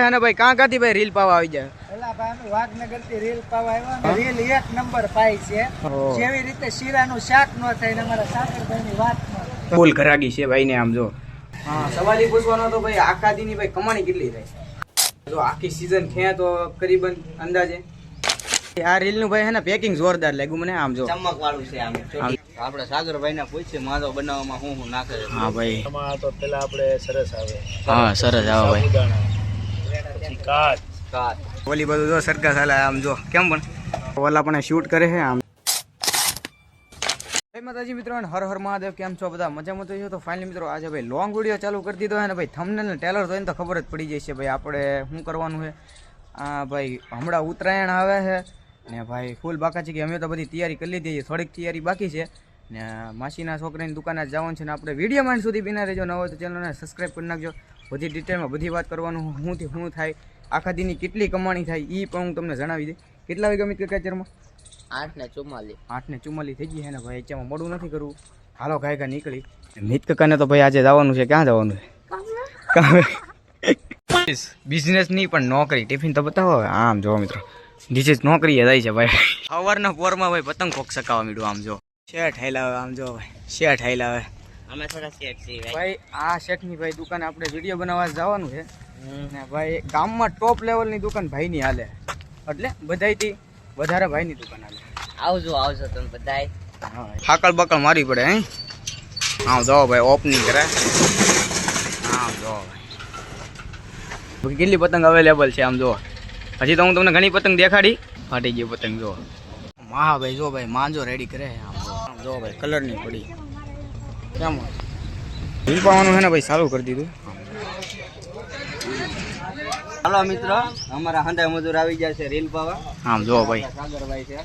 હે ને ભાઈ કાં કાથી ભાઈ રીલ પાવા આવી જાય? એલા ભાઈ અમે વાઘનગરથી રીલ પાવા આવ્યા ને રેલ એક નંબર પાઈ છે. જેવી રીતે શીરાનું શાક ન થાય ને અમારા સાકરભાઈ ની વાત ન ઘરાગી છે ભાઈ ને આમ જો. હા સવાલ એ પૂછવાનો તો ભાઈ આખા દીની ભાઈ કમાણી કેટલી થાય? જો આખી સીઝન ખે તો કરીબન અંદાજે. આ રીલનું ભાઈ હે ને પેકિંગ જોરદાર લાગ્યું મને આમ જો. ચમક વાળું છે આમ. આપણે સાગરભાઈ ના પૂછે માધો બનાવવામાં હું હું નાખે હા ભાઈ. તો પેલા આપણે સરસ આવે. હા સરસ આવે ભાઈ. કાચ. કાચ. ઓલી બધું જો સરકાર ચાલે આમ જો. કેમ પણ? ઓલા પણ શૂટ કરે છે આમ. જય માતાજી મિત્રો હર હર મહાદેવ કેમ છો બધા? મજામાં તો છો? તો ફાઇનલી મિત્રો આજે ભાઈ લોંગ વીડિયો ચાલુ કરી દીધો અને ને ભાઈ થમને ને ટેલર જોઈને તો ખબર જ પડી જશે ભાઈ આપણે શું કરવાનું છે? આ ભાઈ હમણાં ઉત્તરાયણ આવે છે ને ભાઈ ફૂલ બાકા છે કે અમે તો બધી તૈયારી કરી લીધી છે થોડીક તૈયારી બાકી છે. ને માસીના છોકરાની દુકાને જ જવાનું છે ને આપણે વીડિયો માઇન્ડ સુધી બિના રહેજો. ન હોય તો ચેનલને સબસ્ક્રાઈબ કરી નાખજો. બધી ડિટેલમાં બધી વાત કરવાનું શુંથી શું થાય. આખા દીની કેટલી કમાણી થાય એ પણ હું તમને જણાવી દઈ કેટલા વાગ્યા મિત્ર કાચરમાં આઠ ને ચુમ્માલી આઠ ને ચુમ્માલી થઈ ગઈ છે ને ભાઈ એચામાં મોડું નથી કરવું. હાલો ગાય ગા નીકળી. મિત કાકાને તો ભાઈ આજે જવાનું છે ક્યાં જવાનું છે? બિઝનેસની પણ નોકરી ટિફિન તો બતાવો હવે. આમ જો મિત્રો. નીચે નોકરી એ જાય છે ભાઈ. સવારના પોરમાં ભાઈ પતંગ કોક સકાવા મીડું આમ જો. શેઠ હાઈલાવે આમ જો ભાઈ. શેઠ હાઈલાવે અમે થોડા શેઠ છીએ ભાઈ. ભાઈ આ શેઠની ભાઈ દુકાને આપણે વીડિયો બનાવવા જવાનું છે. ને ભાઈ ગામમાં ટોપ લેવલની દુકાન ભાઈની હાલે. એટલે બધાયથી વધારે ભાઈની દુકાન હાલે. આવજો આવજો તમે બધાય. હાકલ બકલ મારી પડે હે? આમ જો ભાઈ ઓપનિંગ કરે. આમ જો ભાઈ. કેટલી પતંગ અવેલેબલ છે આમ જો. હજી તો હું તમને ઘણી પતંગ દેખાડી ફાટી ગઈ પતંગ જો. મહા ભાઈ જો ભાઈ માંજો રેડી કરે આમ. જો. ભાઈ કલર ભાઈ કલરની પડી. કેમ પાવાનું છે ને ભાઈ ચાલુ કરી દીધું. હાલો મિત્રો અમારા હંડા મજૂર આવી ગયા છે રીલ પાવા. આમ જો ભાઈ. સાગરભાઈ છે.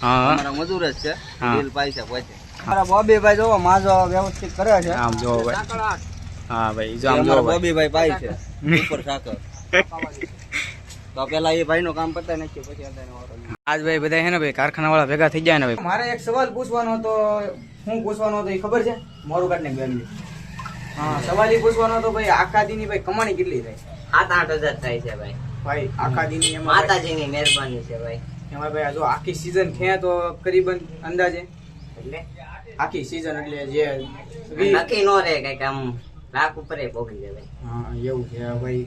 હા. અમારા મજૂર જ છે. રીલ પાઈ છે પોતે. અમારા બોબીભાઈ જોવો માજો વ્યવસ્થિત કરે છે. આમ જો ભાઈ. હા ભાઈ જો આમ જો બોબીભાઈ પાઈ છે. ઉપર સાકર તો પેલા એ ભાઈ નું કામ પતાવી નાખ્યું પછી આજ ભાઈ બધા હે ને ભાઈ કારખાના વાળા ભેગા થઈ જાય ને ભાઈ. મારે એક સવાલ પૂછવાનો હતો હું પૂછવાનો હતો એ ખબર છે? મોરું કાઢને બેન હા સવાલ એ પૂછવાનો હતો ભાઈ આખા દીની ભાઈ કમાણી કેટલી થાય? સાત આઠ હજાર થાય છે ભાઈ. ભાઈ આખા દીની માતાજીની મહેરબાની છે ભાઈ. એમાં ભાઈ આ જો આખી સીઝન છે તો કરીબન અંદાજે. એટલે? આખી સીઝન એટલે જે નક્કી નો રહે કંઈક આમ લાખ ઉપર પોગી જાય હા એવું છે ભાઈ.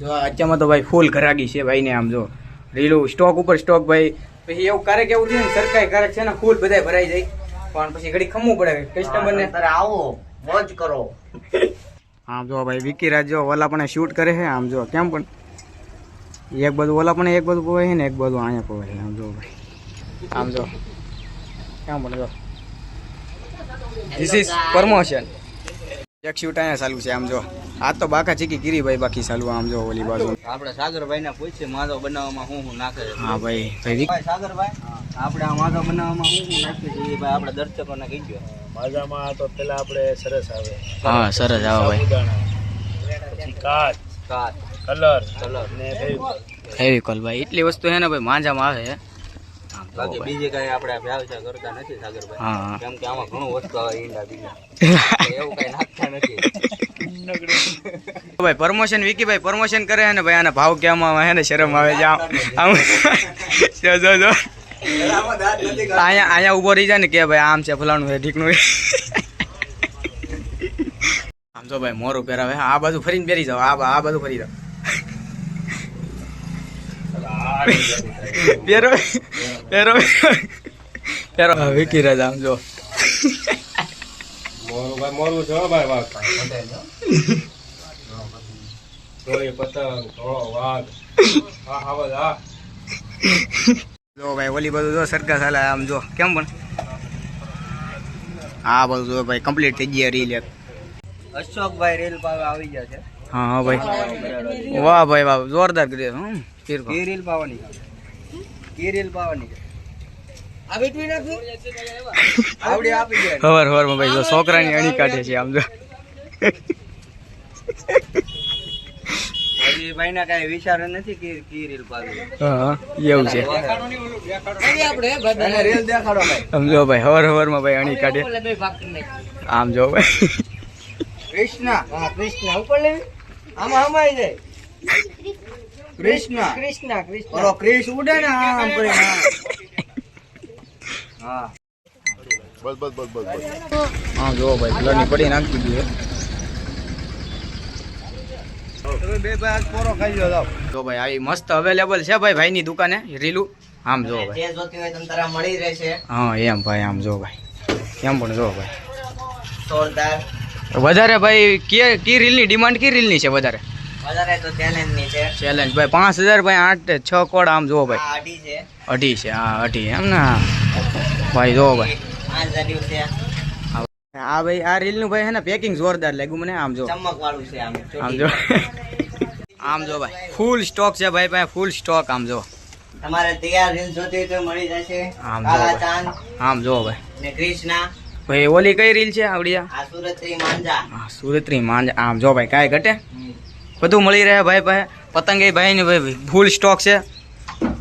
જો અત્યારમાં તો ભાઈ ફૂલ ઘરાગી છે ભાઈ ને આમ જો. રીલું સ્ટોક ઉપર સ્ટોક ભાઈ. પછી એવું ક્યારેક એવું થયું સરકારી ક્યારેક છે ને ફૂલ બધાય ભરાઈ જાય. પણ પછી ઘડી ખમવું પડે કસ્ટમર ને. તારે આવો મોજ કરો. આમ જો ભાઈ વિકી રાજ જો ઓલા પણ શૂટ કરે છે, આમ જો કેમ પણ એક બધું ઓલા પણ એક બધું પોવે છે ને એક બધું અહીંયા પોવે છે, આમ જો ભાઈ. આમ જો. કેમ પણ જો. ધીસ ઇઝ પ્રમોશન એક શૂટ અહીંયા ચાલુ છે આમ જો. આ તો બાકા ચીકી કીરી ભાઈ બાકી ચાલુ આમ જો ઓલી બાજુ. આપણે સાગરભાઈ ને પૂછીએ માધો બનાવવામાં શું શું નાખે હા ભાઈ. ભાઈ ભાઈ સાગરભાઈ? આપણે આ માધો બનાવવામાં શું શું નાખીએ છીએ એ ભાઈ આપણે દર્શકોને કહી દો માધામાં તો પેલા આપણે સરસ આવે. હા સરસ આવે ભાઈ. પછી કાચ. કાચ. કલર. કલર. ને ફેવિકોલ. ભાઈ. એટલી વસ્તુ છે ને ભાઈ માંજામાં આવે. જો બાકી ભાઈ. કઈ આપણે વ્યવસાય કરતા નથી સાગરભાઈ. હા હા. કેમ કે આમાં ઘણું વસ્તુ આવે ઈંડા બીજા. એવું કઈ નાખતા નથી. ભાઈ પ્રમોશન વિકી ભાઈ પ્રમોશન કરે ને ભાઈ આના ભાવ કેવામાં આવે ને શરમ આવે છે. આમ જો જો જો. અહીંયા અહીંયા ઊભો રહી જાય ને કે ભાઈ આમ છે ફલાણું છે આમ તો ભાઈ મોરું પહેરાવે. આ બાજુ ફરીને પહેરી જાઓ. આ આ બાજુ ફરી જાઓ. પેરો પેરો હા, વિકી રાજા આમ જો મોરું ભાઈ મોરું છે ભાઈ વાઘ પતંગ ધોળો વાઘ આ આવાજ આ જો ભાઈ ઓલી બધું જો સરકાર ચાલે આમ જો કેમ પણ હા બધું જો ભાઈ કમ્પ્લીટ થઈ ગયા રીલ એક અશોકભાઈ રેલ પાવે આવી ગયા છે હા હા ભાઈ વાહ ભાઈ વાહ જોરદાર કર્યો હમ ફીરકો. પાવા નીકળે પાવાની પાવા નીકળે પાવાની આ બેટવી નાખી? આવડી આપી દે. હવાર હવારમાં ભાઈ છોકરાની અણી કાઢે છે આમ જો. હજી ભાઈ ના કઈ વિચાર નથી કે કી રેલ પાવી હા એવું છે. રેલ દેખાડો ભાઈ. આમ જો ભાઈ હવાર હવારમાં ભાઈ અણી કાઢે. આમ જો ભાઈ. કૃષ્ણ. હા કૃષ્ણ ઉપર લેવી આમાં હમાઈ જાય. કૃષ્ણ. કૃષ્ણ કૃષ્ણ. ઓલો ક્રિશ ઉડે ને આમ આમ. હા. હા જો ભાઈ કલરની પડી નાખી દીધી તમે બે ભાઈ આજ પોરો ખાઈ લો જાઓ. જો ભાઈ આવી મસ્ત અવેલેબલ છે ભાઈ ભાઈની દુકાને રીલું. આમ જો ભાઈ. જોતી હોય તમ તારા મળી રહેશે. હા એમ ભાઈ આમ જો ભાઈ. એમ પણ જો ભાઈ. જોરદાર. વધારે ભાઈ કે કી રીલની ડિમાન્ડ કી રીલની છે વધારે? વધારે તો ચેલેન્જ છે. ચેલેન્જ ભાઈ પાંચ હજાર ભાઈ આઠ છ કોડ આમ જો ભાઈ. અઢી છે. અઢી છે હા અઢી એમ ને? ભાઈ જો ભાઈ. હા ભાઈ આ ભાઈ આ રીલનું ભાઈ હે ને પેકિંગ જોરદાર લાગ્યું મને આમ જો ચમક વાળું છે આમ આમ જો આમ જો ભાઈ ફૂલ સ્ટોક છે ભાઈ ભાઈ ફૂલ સ્ટોક આમ જો તમારે તૈયાર રીલ જોતી હોય તો મળી જશે. આમ જો. ચાંદ આમ જો ભાઈ. ને કૃષ્ણા. ભાઈ ઓલી કઈ રીલ છે આવડી આ? આ સુરતરી માંજા. હા, સુરતરી માંજા. આમ જો ભાઈ કાંઈ ઘટે? બધું મળી રહે ભાઈ ભાઈ પતંગ એ ભાઈ ને ભાઈ ફૂલ સ્ટોક છે.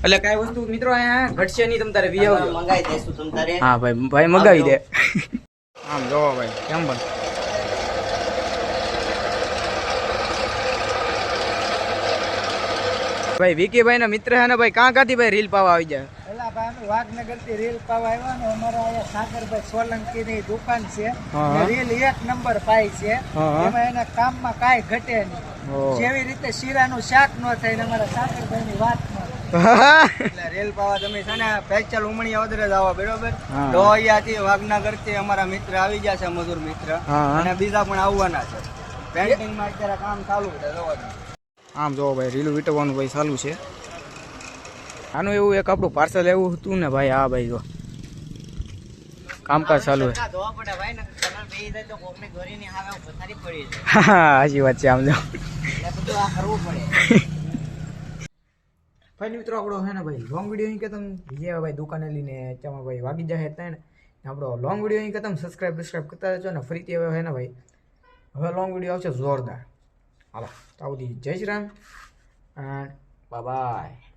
એટલે કઈ વસ્તુ મિત્રો અહીંયા ઘટશે નહીં તમ તારે વી મંગાવી મંગાઈ દેશું તમ તારે. હા ભાઈ ભાઈ મંગાવી દે. આમ જોવો ભાઈ કેમ પણ. ભાઈ વિકીભાઈ ના મિત્ર હે ને ભાઈ કાં કાંથી ભાઈ રીલ પાવા આવી જાય? પેલા ભાઈ અમે થી રેલ પાવા આવ્યા ને અમારા અહીંયા સાગરભાઈ સોલંકી ની દુકાન છે. રીલ એક નંબર પાય છે. એમાં એના કામમાં કાંઈ ઘટે નહીં. જેવી રીતે શાક ન થાય ને અમારા સાગરભાઈ ની વાત એટલે રેલ પાવા તમે છે ને પેચલ ઉમણિયા વદરે જ આવો બરોબર. તો અહીંયાથી વાગનગરથી અમારા મિત્ર આવી ગયા છે મધુર મિત્ર. અને બીજા પણ આવવાના છે. પેન્ટિંગમાં અત્યારે કામ ચાલુ છે આમ જોવો ભાઈ રીલ વીટવાનું ભાઈ ચાલુ છે. આનું એવું એક આપણું પાર્સલ એવું હતું ને ભાઈ આ ભાઈ જો. કામકાજ ચાલુ હાજી વાત છે આમ જો. એટલે આ કરવું પડે. ભાઈ મિત્રો આપણો હે ને ભાઈ લોંગ વીડિયો અહીં કે તમે જે ભાઈ દુકાને લઈને ચામાં ભાઈ વાગી જાય ત્રણ. આપણો લોંગ વીડિયો અહીં કે તમે સબસ્ક્રાઈબ બસ્ક્રાઈબ કરતા રહેજો ને ફરીથી હવે હે ને ભાઈ. હવે લોંગ વીડિયો આવશે જોરદાર. હાલો તો આવું જય શ્રી રામ. And by